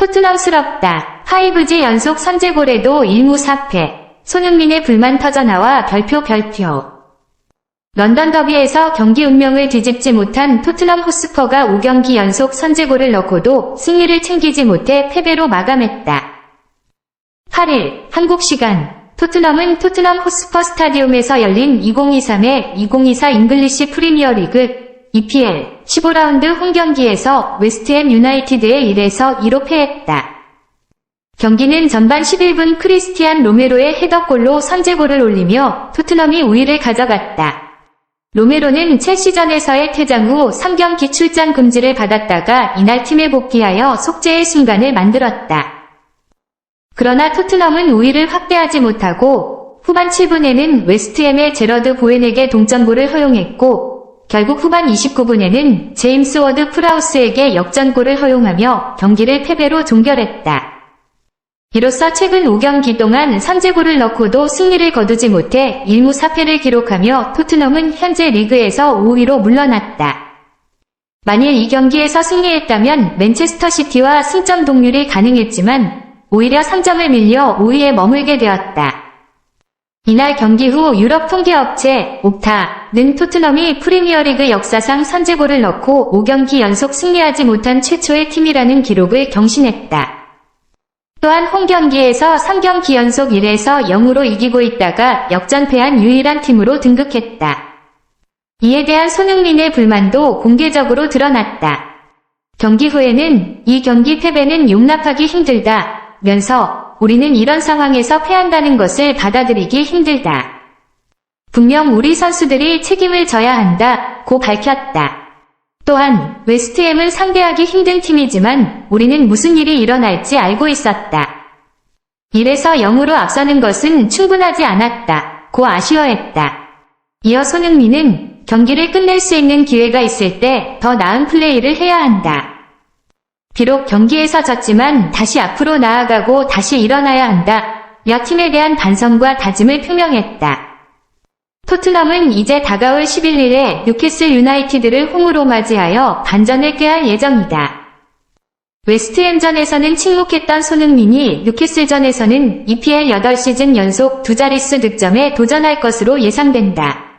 토트넘스럽다. 하이브지 연속 선제골에도 1무 4패. 손흥민의 불만 터져나와 별표 별표. 런던 더비에서 경기 운명을 뒤집지 못한 토트넘 호스퍼가 5경기 연속 선제골을 넣고도 승리를 챙기지 못해 패배로 마감했다. 8일 한국 시간 토트넘은 토트넘 호스퍼 스타디움에서 열린 2023의 2024 잉글리시 프리미어리그 EPL 15라운드 홈경기에서 웨스트햄 유나이티드에 1에서 2로 패했다. 경기는 전반 11분 크리스티안 로메로의 헤더골로 선제골을 올리며 토트넘이 우위를 가져갔다. 로메로는 첼시전에서의 퇴장 후 3경기 출장 금지를 받았다가 이날 팀에 복귀하여 속죄의 순간을 만들었다. 그러나 토트넘은 우위를 확대하지 못하고 후반 7분에는 웨스트햄의 제러드 보엔에게 동점골을 허용했고 결국 후반 29분에는 제임스 워드 프라우스에게 역전골을 허용하며 경기를 패배로 종결했다. 이로써 최근 5경기 동안 선제골을 넣고도 승리를 거두지 못해 1무 4패를 기록하며 토트넘은 현재 리그에서 5위로 물러났다. 만일 이 경기에서 승리했다면 맨체스터 시티와 승점 동률이 가능했지만 오히려 3점을 밀려 5위에 머물게 되었다. 이날 경기 후 유럽 통계업체 옥타는 토트넘이 프리미어리그 역사상 선제골을 넣고 5경기 연속 승리하지 못한 최초의 팀이라는 기록을 경신했다. 또한 홈경기에서 3경기 연속 1에서 0으로 이기고 있다가 역전패한 유일한 팀으로 등극했다. 이에 대한 손흥민의 불만도 공개적으로 드러났다. 경기 후에는 이 경기 패배는 용납하기 힘들다. 면서 우리는 이런 상황에서 패한다는 것을 받아들이기 힘들다. 분명 우리 선수들이 책임을 져야 한다. 고 밝혔다. 또한 웨스트햄은 상대하기 힘든 팀이지만 우리는 무슨 일이 일어날지 알고 있었다. 1에서 0으로 앞서는 것은 충분하지 않았다. 고 아쉬워했다. 이어 손흥민은 경기를 끝낼 수 있는 기회가 있을 때 더 나은 플레이를 해야 한다. 비록 경기에서 졌지만 다시 앞으로 나아가고 다시 일어나야 한다. 여 팀에 대한 반성과 다짐을 표명했다. 토트넘은 이제 다가올 11일에 뉴캐슬 유나이티드를 홈으로 맞이하여 반전을 꾀할 예정이다. 웨스트햄전에서는 침묵했던 손흥민이 뉴캐슬전에서는 EPL 8시즌 연속 두 자릿수 득점에 도전할 것으로 예상된다.